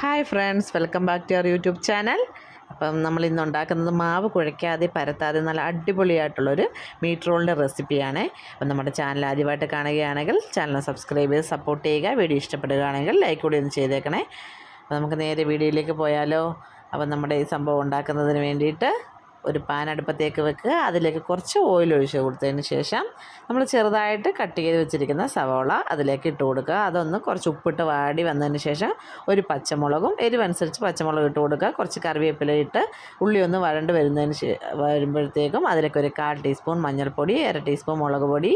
Hi friends welcome back to our YouTube channel. അപ്പം നമ്മൾ ഇന്ന് ഉണ്ടാക്കുന്നത് മാവ് കുഴയ്ക്കാതെ പരത്താതെ നല്ല അടിപൊളിയായിട്ടുള്ളൊരു മീറ്റ് റോളിന്റെ റെസിപ്പിയാണ് അപ്പം നമ്മുടെ ചാനൽ ആദ്യമായിട്ട് കാണുകയാണെങ്കിൽ ചാനൽ സബ്സ്ക്രൈബ് ചെയ്ത് സപ്പോർട്ട് ചെയ്യുക. വീഡിയോ ഇഷ്ടപ്പെടുകയാണെങ്കിൽ ലൈക്ക് കൂടി ഒന്ന് ചെയ്തേക്കണേ. അപ്പം നമുക്ക് നേരെ വീഡിയോയിലേക്ക് പോയാലോ. അപ്പം നമ്മുടെ ഈ സംഭവം ഉണ്ടാക്കുന്നതിന് വേണ്ടിയിട്ട് ഒരു പാൻ അടുപ്പത്തേക്ക് വെക്കുക. അതിലേക്ക് കുറച്ച് ഓയിൽ ഒഴിച്ച് കൊടുത്തതിന് ശേഷം നമ്മൾ ചെറുതായിട്ട് കട്ട് ചെയ്ത് വെച്ചിരിക്കുന്ന സവോള അതിലേക്ക് ഇട്ട് കൊടുക്കുക. അതൊന്ന് കുറച്ച് ഉപ്പിട്ട് വാടി വന്നതിന് ശേഷം ഒരു പച്ചമുളകും എരിവനുസരിച്ച് പച്ചമുളക് ഇട്ട് കൊടുക്കുക. കുറച്ച് കറിവേപ്പില ഇട്ട് ഉള്ളി ഒന്ന് വഴണ്ട് വരുന്നതിന് വരുമ്പോഴത്തേക്കും അതിലേക്ക് ഒരു കാൽ ടീസ്പൂൺ മഞ്ഞൾപ്പൊടി അര ടീസ്പൂൺ മുളക് പൊടി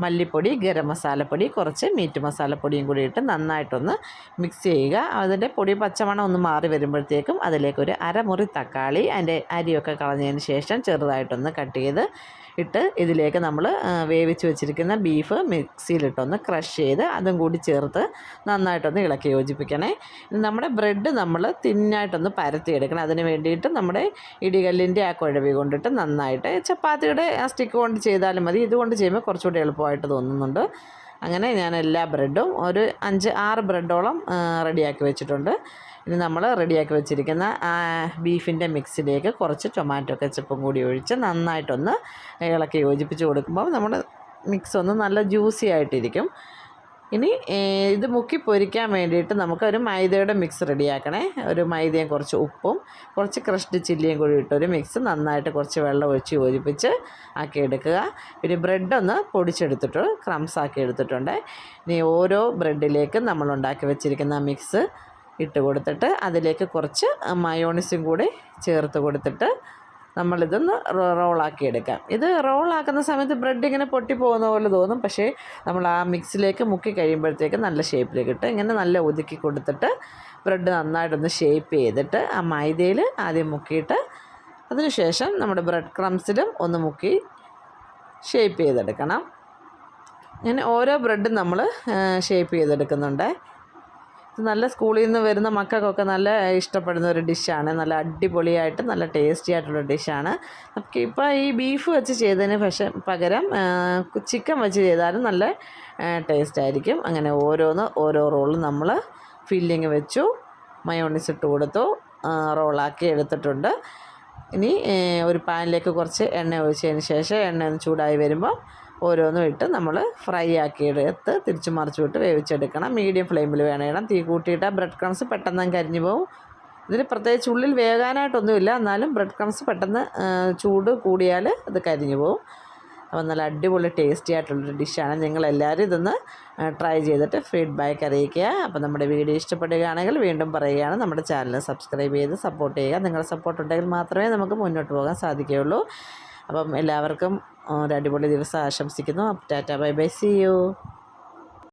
മല്ലിപ്പൊടി ഗരം മസാലപ്പൊടി കുറച്ച് മീറ്റ് മസാലപ്പൊടിയും കൂടി ഇട്ട് നന്നായിട്ടൊന്ന് മിക്സ് ചെയ്യുക. അതിന്റെ പൊടി പച്ചമണം ഒന്ന് മാറി വരുമ്പോഴത്തേക്കും അതിലേക്കൊരു അരമുറി തക്കാളി അതിന്റെ അരിയൊക്കെ കളഞ്ഞതിന് ശേഷം ചെറുതായിട്ടൊന്ന് കട്ട് ചെയ്ത് ഇട്ട് ഇതിലേക്ക് നമ്മൾ വേവിച്ച് വെച്ചിരിക്കുന്ന ബീഫ് മിക്സിയിലിട്ടൊന്ന് ക്രഷ് ചെയ്ത് അതും കൂടി ചേർത്ത് നന്നായിട്ടൊന്ന് ഇളക്കി യോജിപ്പിക്കണേ. നമ്മുടെ ബ്രെഡ് നമ്മൾ തിന്നായിട്ടൊന്ന് പരത്തിയെടുക്കണം. അതിന് വേണ്ടിയിട്ട് നമ്മുടെ ഇടികല്ലിന്റെ ആ കുഴവി കൊണ്ടിട്ട് നന്നായിട്ട് ചപ്പാത്തിയുടെ ആ സ്റ്റിക്ക് കൊണ്ട് ചെയ്താലും മതി. ഇതുകൊണ്ട് ചെയ്യുമ്പോൾ കുറച്ചുകൂടി എളുപ്പമായിട്ട് തോന്നുന്നുണ്ട്. അങ്ങനെ ഞാൻ എല്ലാ ബ്രെഡും ഒരു അഞ്ച് ആറ് ബ്രെഡോളം റെഡിയാക്കി വെച്ചിട്ടുണ്ട്. ഇനി നമ്മൾ റെഡിയാക്കി വെച്ചിരിക്കുന്ന ബീഫിന്റെ മിക്സിലേക്ക് കുറച്ച് ടൊമാറ്റോ കെച്ചപ്പും കൂടി ഒഴിച്ച് നന്നായിട്ടൊന്ന് ഇളക്കി യോജിപ്പിച്ച് കൊടുക്കുമ്പോൾ നമ്മുടെ മിക്സ് ഒന്ന് നല്ല ജ്യൂസി ആയിട്ടിരിക്കും. ഇനി ഇത് മുക്കി പൊരിക്കാൻ വേണ്ടിയിട്ട് നമുക്കൊരു മൈദയുടെ മിക്സ് റെഡിയാക്കണേ. ഒരു മൈദയും കുറച്ച് ഉപ്പും കുറച്ച് ക്രഷ്ഡ് ചില്ലിയും കൂടി ഇട്ടൊരു മിക്സ് നന്നായിട്ട് കുറച്ച് വെള്ളം ഒഴിച്ച് യോജിപ്പിച്ച് ആക്കി എടുക്കുക. പിന്നെ ബ്രെഡ് ഒന്ന് പൊടിച്ചെടുത്തിട്ട് ക്രംസ് ആക്കി എടുത്തിട്ടുണ്ട്. ഇനി ഓരോ ബ്രെഡിലേക്കും നമ്മൾ ഉണ്ടാക്കി വെച്ചിരിക്കുന്ന മിക്സ് ഇട്ട് കൊടുത്തിട്ട് അതിലേക്ക് കുറച്ച് മയോണിസും കൂടി ചേർത്ത് കൊടുത്തിട്ട് നമ്മളിതൊന്ന് റോളാക്കി എടുക്കാം. ഇത് റോളാക്കുന്ന സമയത്ത് ബ്രെഡ് ഇങ്ങനെ പൊട്ടി പോകുന്ന പോലെ തോന്നും. പക്ഷേ നമ്മൾ ആ മിക്സിലേക്ക് മുക്കി കഴിയുമ്പോഴത്തേക്ക് നല്ല ഷേപ്പിലേക്ക് ഇട്ട് ഇങ്ങനെ നല്ല ഒതുക്കി കൊടുത്തിട്ട് ബ്രെഡ് നന്നായിട്ടൊന്ന് ഷേപ്പ് ചെയ്തിട്ട് ആ മൈദയിൽ ആദ്യം മുക്കിയിട്ട് അതിനുശേഷം നമ്മുടെ ബ്രെഡ് ക്രംസിലും ഒന്ന് മുക്കി ഷേപ്പ് ചെയ്തെടുക്കണം. ഇങ്ങനെ ഓരോ ബ്രെഡും നമ്മൾ ഷേപ്പ് ചെയ്തെടുക്കുന്നുണ്ട്. നല്ല സ്കൂളിൽ നിന്ന് വരുന്ന മക്കൾക്കൊക്കെ നല്ല ഇഷ്ടപ്പെടുന്ന ഒരു ഡിഷാണ്. നല്ല അടിപൊളിയായിട്ട് നല്ല ടേസ്റ്റി ആയിട്ടുള്ള ഡിഷാണ്. നമുക്ക് ഇപ്പോൾ ഈ ബീഫ് വെച്ച് ചെയ്തതിന് പക്ഷേ പകരം ചിക്കൻ വെച്ച് ചെയ്താലും നല്ല ടേസ്റ്റ് ആയിരിക്കും. അങ്ങനെ ഓരോന്ന് ഓരോ റോളും നമ്മൾ ഫില്ലിങ് വെച്ചു മയോണീസ് ഇട്ട് കൊടുത്തു റോളാക്കി എടുത്തിട്ടുണ്ട്. ഇനി ഒരു പാനിലേക്ക് കുറച്ച് എണ്ണ ഒഴിച്ചതിന് ശേഷം എണ്ണ ഒന്ന് ചൂടായി വരുമ്പോൾ ഓരോന്നും ഇട്ട് നമ്മൾ ഫ്രൈ ആക്കിയെടുത്ത് തിരിച്ചു മറിച്ച് വിട്ട് വേവിച്ചെടുക്കണം. മീഡിയം ഫ്ലെയിമിൽ വേണം തീ ആ ബ്രെഡ് ക്രംസ് പെട്ടെന്ന് കരിഞ്ഞു പോകും ഇതിന് പ്രത്യേകിച്ച് ഉള്ളിൽ വേകാനായിട്ടൊന്നുമില്ല. എന്നാലും ബ്രെഡ് ക്രംസ് പെട്ടെന്ന് ചൂട് കൂടിയാൽ അത് കരിഞ്ഞു പോകും അപ്പോൾ നല്ല അടിപൊളി ടേസ്റ്റി ആയിട്ടുള്ളൊരു ഡിഷാണ് നിങ്ങളെല്ലാവരും ഇതൊന്ന് ട്രൈ ചെയ്തിട്ട് ഫീഡ്ബാക്ക് അറിയിക്കുക. അപ്പോൾ നമ്മുടെ വീഡിയോ ഇഷ്ടപ്പെടുകയാണെങ്കിൽ വീണ്ടും പറയുകയാണ്. നമ്മുടെ ചാനൽ സബ്സ്ക്രൈബ് ചെയ്ത് സപ്പോർട്ട് ചെയ്യുക. നിങ്ങളുടെ സപ്പോർട്ട് ഉണ്ടെങ്കിൽ മാത്രമേ നമുക്ക് മുന്നോട്ട് പോകാൻ സാധിക്കുകയുള്ളൂ. അപ്പം എല്ലാവർക്കും ഒരു അടിപൊളി ദിവസം ആശംസിക്കുന്നു. Tata bye bye see you.